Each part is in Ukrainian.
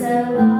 so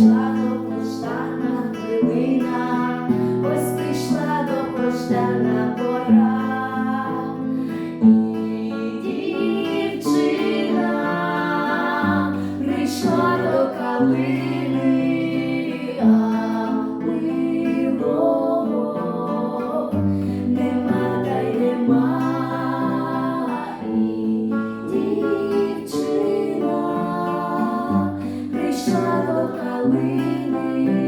прийшла до пождана хвилина, ось прийшла до пождана пора, і дівчина прийшла до калини. leaning.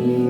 you.